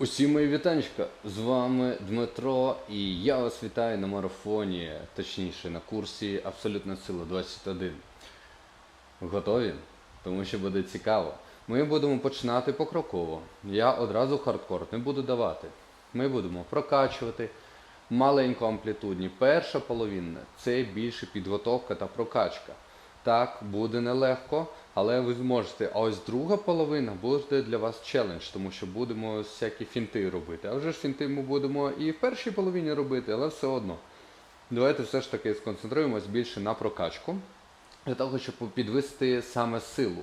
Усім мої вітанечка, з вами Дмитро, і я вас вітаю на марафоні, точніше на курсі Абсолютна сила 21. Готові? Тому що буде цікаво. Ми будемо починати покроково. Я одразу хардкор не буду давати. Ми будемо прокачувати маленько амплітудні. Перша половина це більше підготовка та прокачка. Так, буде нелегко, але ви зможете. А ось друга половина буде для вас челендж, тому що будемо всякі фінти робити. А вже ж фінти ми будемо і в першій половині робити, але все одно. Давайте все ж таки сконцентруємось більше на прокачку, для того, щоб підвести саме силу.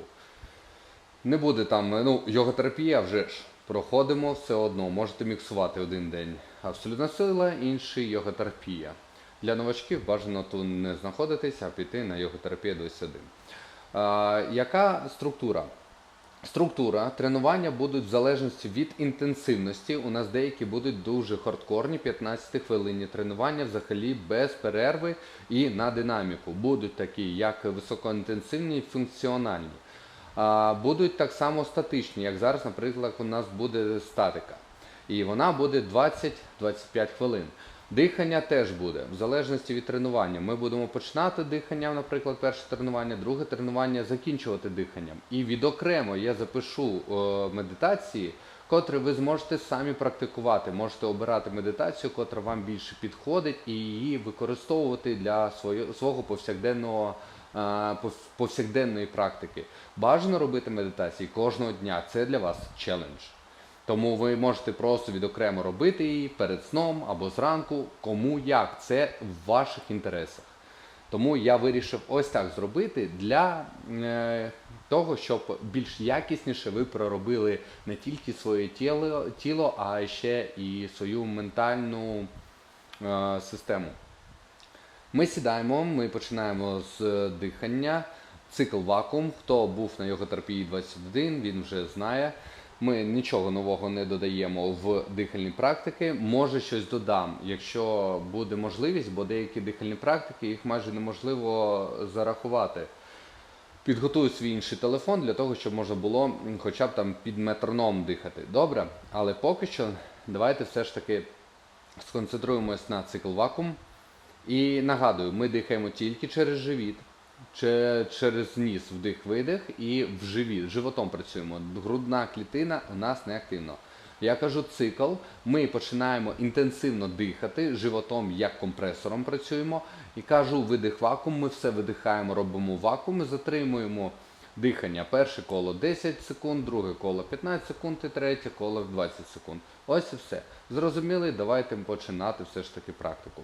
Не буде там, ну, йоготерапія вже ж. Проходимо все одно, можете міксувати один день абсолютна сила, інший йоготерапія. Для новачків бажано тут не знаходитись, а піти на йоготерапію 21. Яка структура? Структура тренування будуть в залежності від інтенсивності. У нас деякі будуть дуже хардкорні, 15 хвилинні тренування взагалі без перерви і на динаміку. Будуть такі, як високоінтенсивні функціональні. Будуть так само статичні, як зараз, наприклад, у нас буде статика. І вона буде 20-25 хвилин. Дихання теж буде, в залежності від тренування. Ми будемо починати дихання, наприклад, перше тренування, друге тренування закінчувати диханням. І відокремо я запишу е, медитації, котрі ви зможете самі практикувати. Можете обирати медитацію, котра вам більше підходить, і її використовувати для свого повсякденного. е, повсякденної практики. Бажано робити медитації кожного дня. Це для вас челендж. Тому ви можете просто відокремо робити її перед сном або зранку, кому як. Це в ваших інтересах. Тому я вирішив ось так зробити для е, того, щоб більш якісніше ви проробили не тільки своє тіло, тіло а ще і свою ментальну е, систему. Ми сідаємо, ми починаємо з дихання, цикл вакуум. Хто був на йоготерапії 21, він вже знає. Ми нічого нового не додаємо в дихальні практики. Може щось додам, якщо буде можливість, бо деякі дихальні практики їх майже неможливо зарахувати. Підготую свій інший телефон для того, щоб можна було хоча б там під метроном дихати. Добре? Але поки що давайте все ж таки сконцентруємось на цикл вакуум. І нагадую, ми дихаємо тільки через живіт, че- через ніс вдих-видих і в живіт. Животом працюємо. Грудна клітина у нас не активна. Я кажу цикл, ми починаємо інтенсивно дихати, животом як компресором працюємо. І кажу видих вакуум, ми все видихаємо, робимо вакуум, затримуємо дихання. Перше коло 10 секунд, друге коло 15 секунд і третє коло 20 секунд. Ось і все. Зрозуміли? Давайте починати все ж таки практику.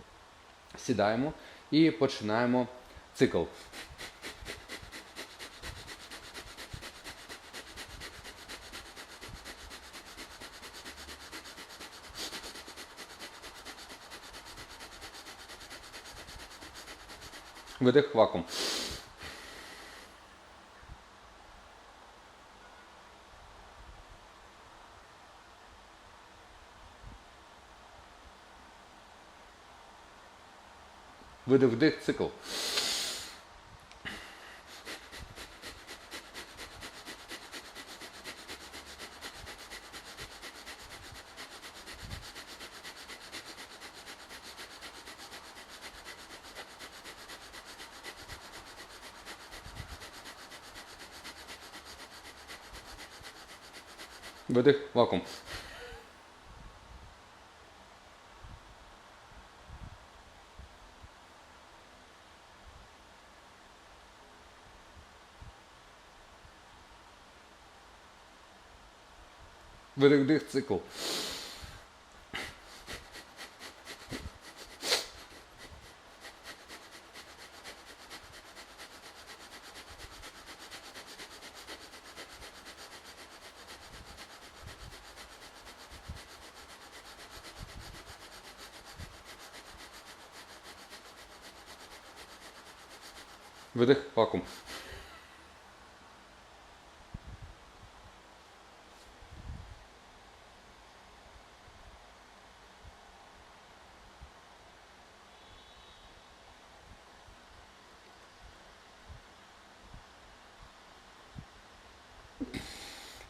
Сідаємо і починаємо цикл. Видих вакуум. Видих вдих, цикл. Видих, вакуум. Видих, вдих, цикл. Видих, вакуум.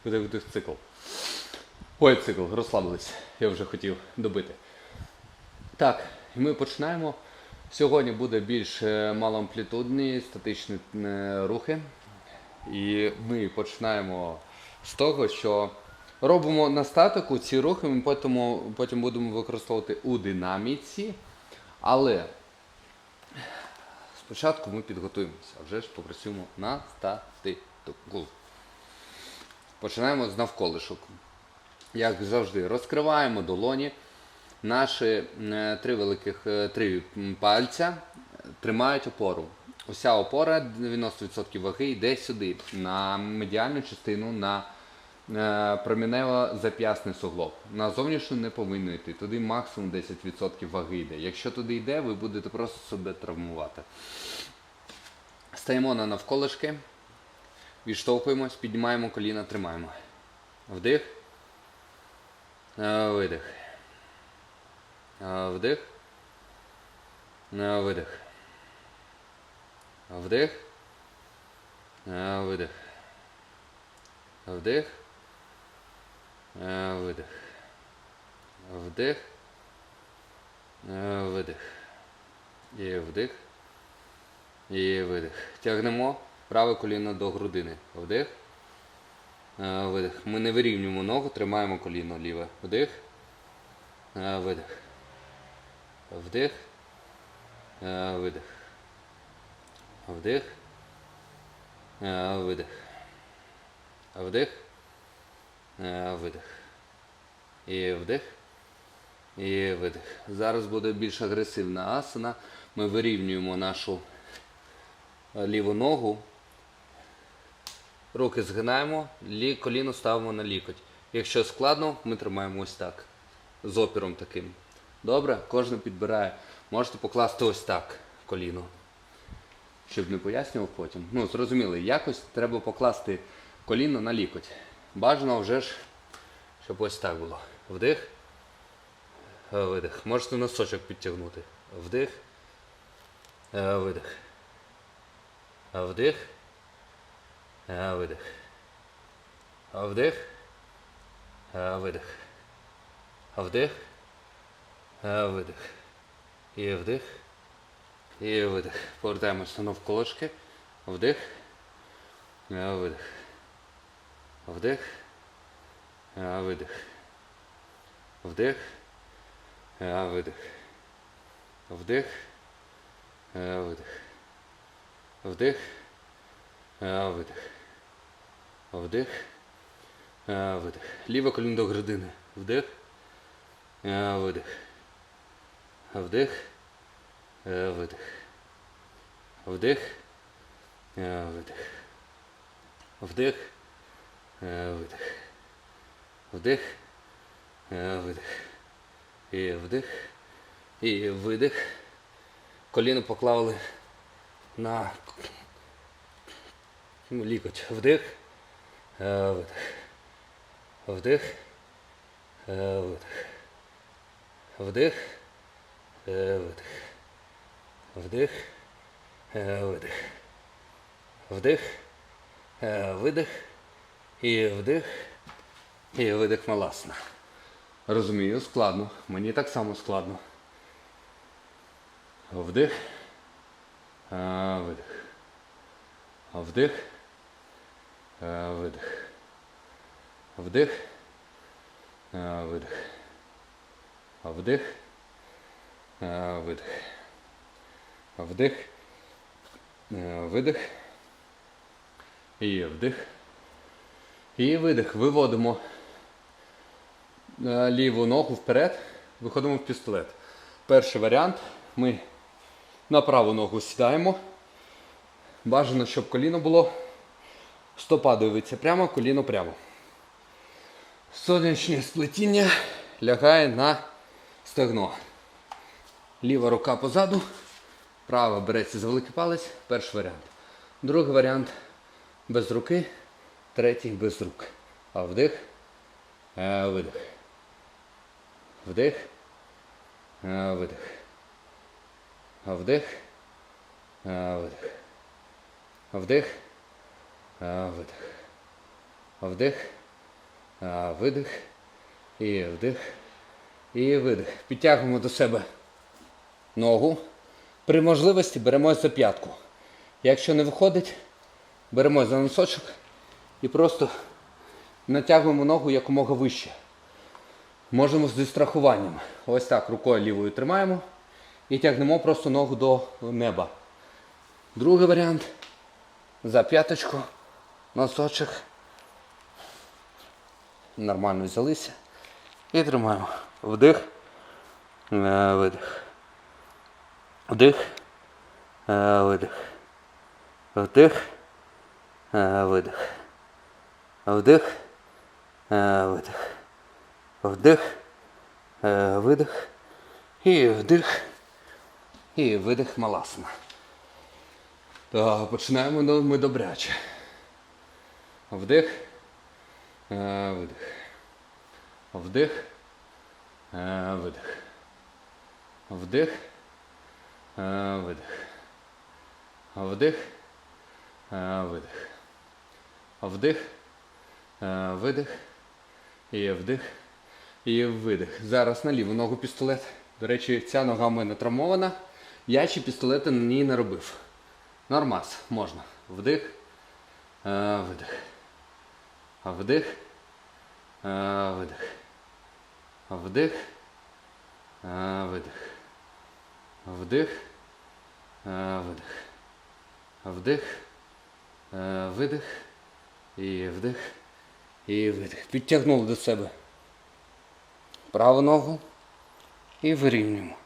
Видих, вдих, цикл. Ой, цикл, розслабились. Я вже хотів добити. Так, і ми починаємо. Сьогодні буде більш е, малоамплітудні статичні е, рухи. І ми починаємо з того, що робимо на статику ці рухи, ми потім, потім будемо використовувати у динаміці. Але спочатку ми підготуємося, а вже ж попрацюємо на статику. Починаємо з навколишок. Як завжди, розкриваємо долоні. Наші е, три великих е, три пальця тримають опору. Уся опора 90% ваги йде сюди, на медіальну частину, на е, промінево зап'ясний суглоб. На зовнішню не повинно йти. Туди максимум 10% ваги йде. Якщо туди йде, ви будете просто себе травмувати. Стаємо на навколишки, відштовхуємось, піднімаємо коліна, тримаємо. Вдих. Видих. Вдих. Видих. Вдих. Видих. Вдих. Видих. Вдих. Видих. І вдих. І видих. Тягнемо праве коліно до грудини. Вдих. Видих. Ми не вирівнюємо ногу, тримаємо коліно ліве. Вдих. Видих. Вдих. Е, Видих. Вдих. Е, Видих. Вдих. Е, Видих. І вдих. І видих. Зараз буде більш агресивна асана. Ми вирівнюємо нашу ліву ногу. Руки згинаємо, лі, коліно ставимо на лікоть. Якщо складно, ми тримаємо ось так. З опіром таким. Добре? Кожен підбирає. Можете покласти ось так коліно. Щоб не пояснював потім. Ну, зрозуміли, якось треба покласти коліно на лікоть. Бажано вже ж, щоб ось так було. Вдих. Е, Видих. Можете носочок підтягнути. Вдих. Е, Видих. Е, Вдих. Е, Видих. Вдих. Видих. Вдих. Е, Видих. І вдих. І видих. Повертаємося навколишки. Вдих. Е, Видих. Вдих. Е, Видих. Вдих. Видих. Вдих. Видих. Вдих. Видих. Вдих. Видих. Ліве коліно до грудини. Вдих. Видих. Вдих. Е, Видих. Вдих. Е, Видих. Вдих. Е, Видих. Вдих. Видих. І вдих. І видих. Коліно поклали на лікоть. Вдих. Видих. Вдих. Видих. Вдих. Е, Видих. Вдих. Е, Видих. Вдих. Е, Видих. І вдих. І видих маласна. Розумію, складно. Мені так само складно. Вдих. Видих. Вдих. Видих. Вдих. Видих. Вдих. Е, Видих. Вдих. Е, Видих. І вдих. І видих. Виводимо е, ліву ногу вперед. Виходимо в пістолет. Перший варіант. Ми на праву ногу сідаємо. Бажано, щоб коліно було. Стопа дивиться прямо, коліно прямо. Сонячне сплетіння лягає на стегно. Ліва рука позаду, права береться за великий палець. Перший варіант. Другий варіант без руки, третій без рук. А вдих, е, видих. Вдих, е, видих. А вдих, е, видих. Вдих, е, видих. Вдих, е, видих. І вдих. І видих. Підтягуємо до себе ногу. При можливості беремо за п'ятку. Якщо не виходить, беремо за носочок і просто натягуємо ногу якомога вище. Можемо зі страхуванням. Ось так рукою лівою тримаємо і тягнемо просто ногу до неба. Другий варіант. За п'яточку, носочок. Нормально взялися. І тримаємо. Вдих. Е, Видих. Вдих. Е, Видих. Вдих. Е, Видих. Вдих. Е, Видих. Вдих. Видих. І вдих. І видих маласана. Так, починаємо ми добряче. Вдих. Видих. Вдих. Видих. Вдих. Е, Видих. Вдих. Е, Видих. Вдих. Е, Видих. І вдих. І видих. Зараз на ліву ногу пістолет. До речі, ця нога в мене травмована. Я ще пістолета на ній не робив. Нормас, можна. Вдих. Видих. Вдих. Видих. Вдих. Видих. Вдих. Е, Видих. Вдих. Е, Видих. І вдих. І видих. Підтягнули до себе праву ногу і вирівнюємо.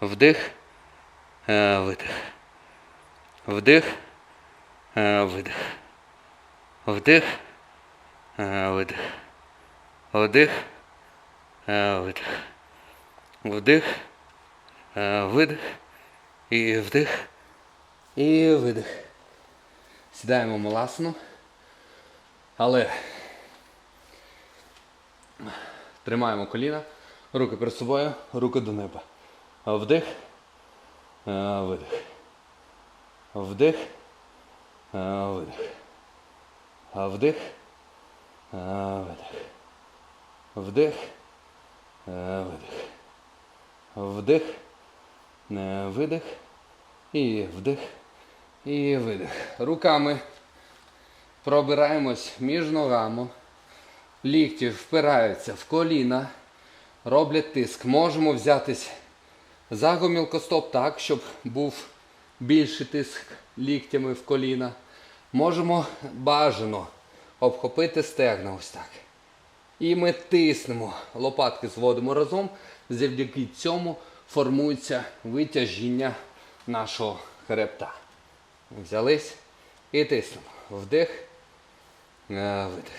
Вдих. Е, Видих. Вдих. Видих. Вдих. Видих. Вдих. Видих. Вдих. Е, Видих. І вдих. І видих. Сідаємо в маласану. Але тримаємо коліна, руки перед собою, руки до неба. Вдих. Е, Видих. Вдих. Е, Видих. Вдих. Видих. Вдих. Видих. Вдих. Е, Видих. І вдих. І видих. Руками пробираємось між ногами. Лікті впираються в коліна, роблять тиск. Можемо взятись за гомілкостоп так, щоб був більший тиск ліктями в коліна. Можемо бажано обхопити стегна ось так. І ми тиснемо, лопатки зводимо разом. Завдяки цьому формується витяжіння нашого хребта. Взялись і тиснемо. Вдих, е, видих.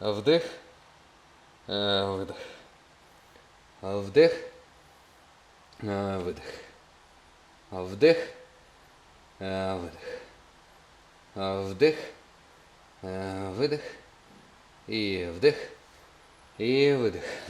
Вдих, е, видих. Вдих, е, видих. Вдих, видих. Вдих, видих. І вдих. І видих.